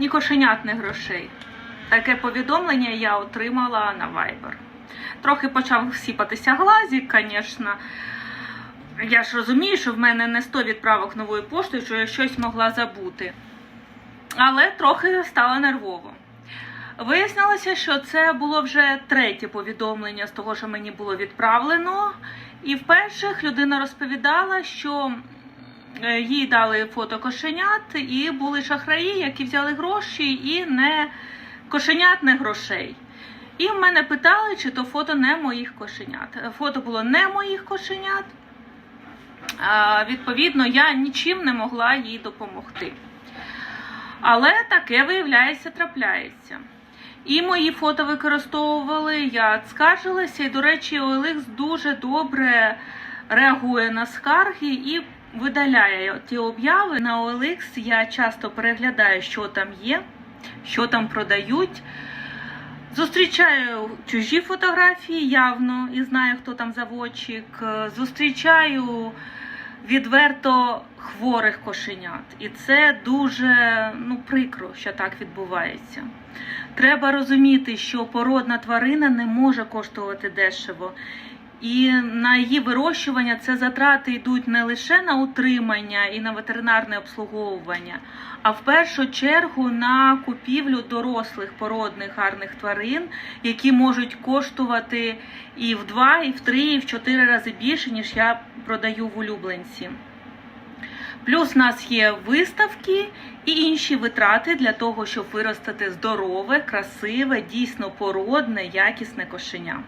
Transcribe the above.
ні кошенят, ні грошей. Таке повідомлення я отримала на Viber. Трохи почав сіпатися глазик, звісно. Я ж розумію, що в мене не 100 відправок новою поштою, що я щось могла забути. Але трохи стало нервово. Вияснилося, що це було вже третє повідомлення з того, що мені було відправлено. І в перших людина розповідала, що їй дали фото кошенят, і були шахраї, які взяли гроші і не кошенят, не грошей. І в мене питали, чи то фото не моїх кошенят. Фото було не моїх кошенят. Відповідно, я нічим не могла їй допомогти. Але таке, виявляється, трапляється. І мої фото використовували, я скаржилася, і, до речі, OLX дуже добре реагує на скарги і видаляє ті обяви. На OLX я часто переглядаю, що там є, що там продають. Зустрічаю чужі фотографії явно і знаю, хто там заводчик. Зустрічаю відверто хворих кошенят. І це дуже ну, прикро, що так відбувається. Треба розуміти, що породна тварина не може коштувати дешево. І на її вирощування це затрати йдуть не лише на утримання і на ветеринарне обслуговування, а в першу чергу на купівлю дорослих породних гарних тварин, які можуть коштувати і в два, і в три, і в чотири рази більше, ніж я продаю в улюбленці. Плюс у нас є виставки і інші витрати для того, щоб виростити здорове, красиве, дійсно породне, якісне кошеня.